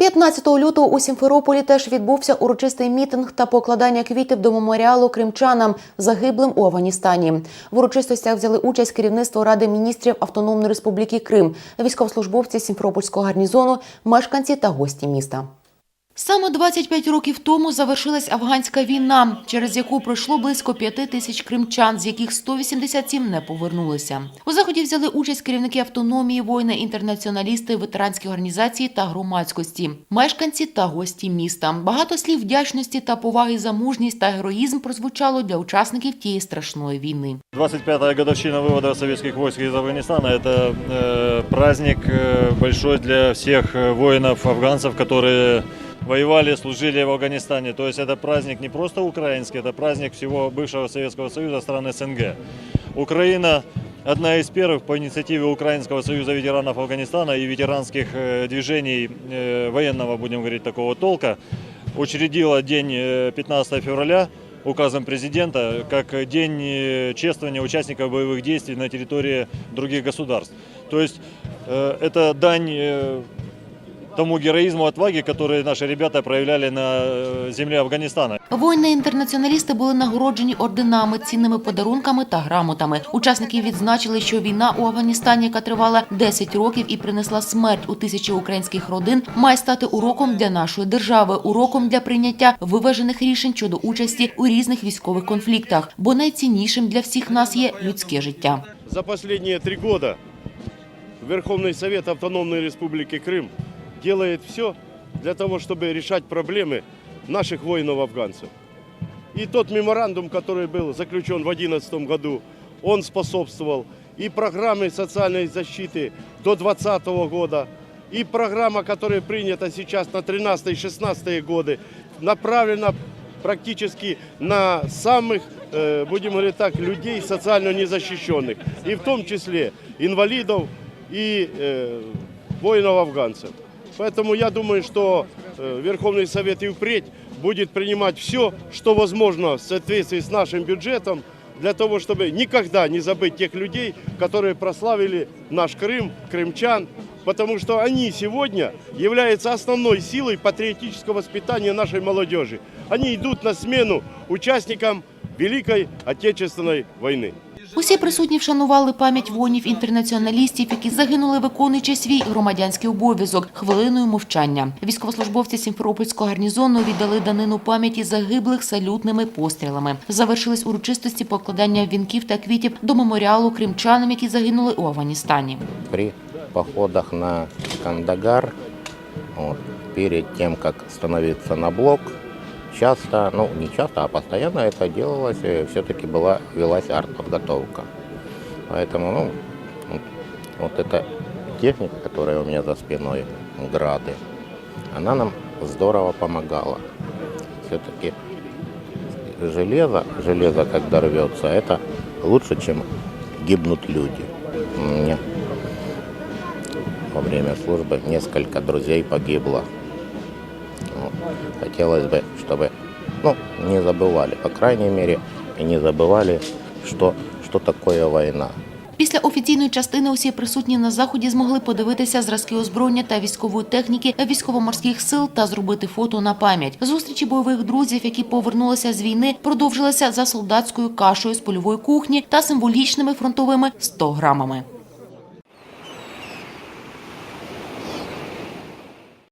15 лютого у Сімферополі теж відбувся урочистий мітинг та покладання квітів до меморіалу кримчанам, загиблим у Афганістані. В урочистостях взяли участь керівництво Ради міністрів Автономної Республіки Крим, військовослужбовці Сімферопольського гарнізону, мешканці та гості міста. Саме 25 років тому завершилась афганська війна, через яку пройшло близько 5 тисяч кримчан, з яких 187 не повернулися. У заході взяли участь керівники автономії, воїни, інтернаціоналісти, ветеранські організації та громадськості, мешканці та гості міста. Багато слів вдячності та поваги за мужність та героїзм прозвучало для учасників тієї страшної війни. 25-я годовщина вывода советских войск из Афганистана – это э, праздник э, большой для всех э, воинов-афганцев, которые воевали, служили в Афганистане. То есть это праздник не просто украинский, это праздник всего бывшего Советского Союза стран СНГ. Украина одна из первых по инициативе Украинского союза ветеранов Афганистана и ветеранских э, движений э, военного, будем говорить, такого толка, учредила день э, 15 февраля указом президента как день э, чествования участников боевых действий на территории других государств. То есть э, это дань э, тому героизму, отваге, которые наши ребята проявляли на э, земле Афганистана. Воїни-інтернаціоналісти були нагороджені орденами, цінними подарунками та грамотами. Учасників відзначили, що війна у Афганістані, яка тривала 10 років і принесла смерть у тисячі українських родин, має стати уроком для нашої держави, уроком для прийняття виважених рішень щодо участі у різних військових конфліктах. Бо найціннішим для всіх нас є людське життя. За последние три года Верховный Совет Автономной Республики Крым Делает все для того, чтобы решать проблемы наших воинов-афганцев. И тот меморандум, который был заключен в 2011 году, он способствовал и программе социальной защиты до 2020 года, и программа, которая принята сейчас на 13-16 годы, направлена практически на самых, э, будем говорить так, людей социально незащищенных, и в том числе инвалидов и э, воинов-афганцев. Поэтому я думаю, что э, Верховный Совет и впредь будет принимать все, что возможно в соответствии с нашим бюджетом, для того, чтобы никогда не забыть тех людей, которые прославили наш Крым, крымчан, потому что они сегодня являются основной силой патриотического воспитания нашей молодежи. Они идут на смену участникам Великой Отечественной войны. Усі присутні вшанували пам'ять воїнів-інтернаціоналістів, які загинули, виконуючи свій громадянський обов'язок хвилиною мовчання. Військовослужбовці Сімферопольського гарнізону віддали данину пам'яті загиблих салютними пострілами. Завершились урочистості покладання вінків та квітів до меморіалу кримчанам, які загинули у Афганістані. при походах на Кандагар, перед тем, как становиться на блок, часто, ну не часто, а постоянно это делалось, все-таки была, велась артподготовка. Поэтому, ну, вот, эта техника, которая у меня за спиной, грады, она нам здорово помогала. Все-таки железо, железо, когда рвется, это лучше, чем гибнут люди. Мне во время службы несколько друзей погибло. Вот. Хотелось бы, чтобы ну, не забывали, по крайней мере, и не забывали, что, что такое война. Після офіційної частини усі присутні на заході змогли подивитися зразки озброєння та військової техніки військово-морських сил та зробити фото на пам'ять. Зустрічі бойових друзів, які повернулися з війни, продовжилися за солдатською кашею з польової кухні та символічними фронтовими 100 грамами.